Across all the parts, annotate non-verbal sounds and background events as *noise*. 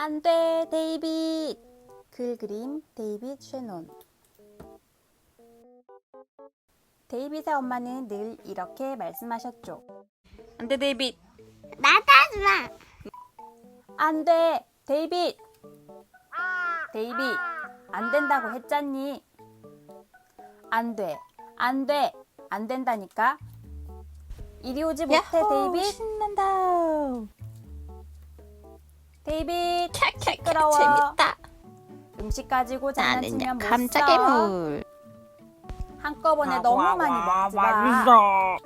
안 돼, 데이빗. 글 그림 데이빗 쉐논. 데이빗의 엄마는 늘 이렇게 말씀하셨죠. 안 돼, 데이빗. 나타지 마. 안 돼, 데이빗. 데이빗, 안 된다고 했잖니. 안 돼, 안 돼, 안 된다니까. 이리 오지 못해, 데이빗. 신난다. 데이빗, 캬캬캬 시끄러워. 재밌다. 음식 가지고 장난치면 못 감자 써. 괴물. 한꺼번에 너무 많이 먹지 마.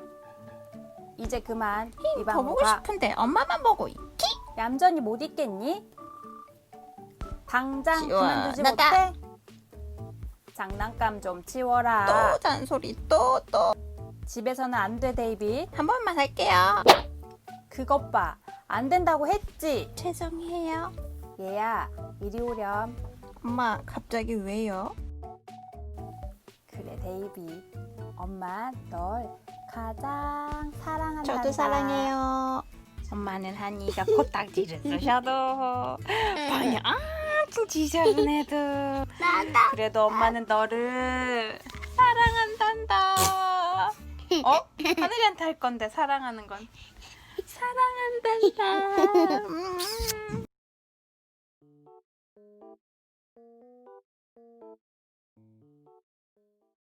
이제 그만 이 더방 보고 가. 싶은데 엄마만 보고 있기. 얌전히 못 있겠니? 당장 그만두지 시원하다. 못해? 장난감 좀 치워라. 또 잔소리 또 또. 집에서는 안 돼, 데이빗. 한 번만 할게요. 그것 봐. 안 된다고 했지. 죄송해요. 얘야, 이리 오렴. 엄마 갑자기 왜요? 그래, 데이빗. 엄마 널 가장 사랑한다. 저도 사랑해요. 엄마는 한이가 코딱지를 쑤셔도 *laughs* 방이 아주 지저분 해도 나다. 그래도 엄마는 너를 사랑한단다. 어? 하늘이한테 할 건데 사랑하는 건 사랑한단다. *laughs* 음.